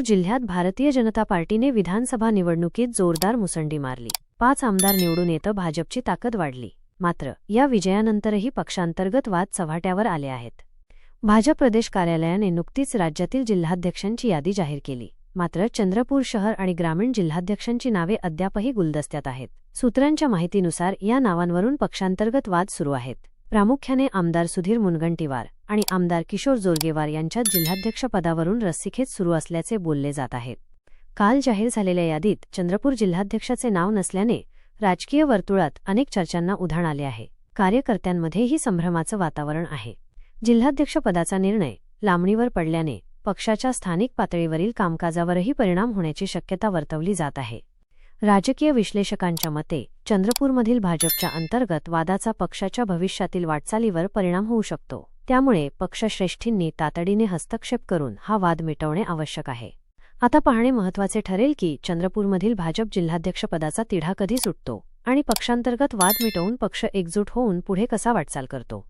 जिल्ह्यात भारतीय जनता पार्टीने विधानसभा निवडणुकीत जोरदार मुसंडी मारली. पाच आमदार निवडून येतं भाजपची ताकद वाढली. मात्र या विजयानंतरही पक्षांतर्गत वाद चव्हाट्यावर आले आहेत. भाजप प्रदेश कार्यालयाने नुकतीच राज्यातील जिल्हाध्यक्षांची यादी जाहीर केली. मात्र चंद्रपूर शहर आणि ग्रामीण जिल्हाध्यक्षांची नावे अद्यापही गुलदस्त्यात आहेत. सूत्रांच्या माहितीनुसार या नावांवरून पक्षांतर्गत वाद सुरू आहेत. प्रामुख्याने आमदार सुधीर मुनगंटीवार आणि आमदार किशोर जोरगेवार यांच्यात जिल्हाध्यक्षपदावरून रस्सीखेच सुरू असल्याचे बोलले जात आहेत काल जाहीर झालेल्या यादीत चंद्रपूर जिल्हाध्यक्षाचे नाव नसल्याने राजकीय वर्तुळात अनेक चर्चांना उधाण आले आहे. कार्यकर्त्यांमध्येही संभ्रमाचं वातावरण आहे. जिल्हाध्यक्षपदाचा निर्णय लांबणीवर पडल्याने पक्षाच्या स्थानिक पातळीवरील कामकाजावरही परिणाम होण्याची शक्यता वर्तवली जात आहे. राजकीय विश्लेषकांच्या मते चंद्रपूरमधील भाजपच्या अंतर्गत वादाचा पक्षाच्या भविष्यातील वाटचालीवर परिणाम होऊ शकतो. त्यामुळे पक्षश्रेष्ठींनी तातडीने हस्तक्षेप करून हा वाद मिटवणे आवश्यक आहे. आता पाहणे महत्त्वाचे ठरेल की चंद्रपूरमधील भाजप जिल्हाध्यक्षपदाचा तिढा कधी सुटतो आणि पक्षांतर्गत वाद मिटवून पक्ष एकजूट होऊन पुढे कसा वाटचाल करतो.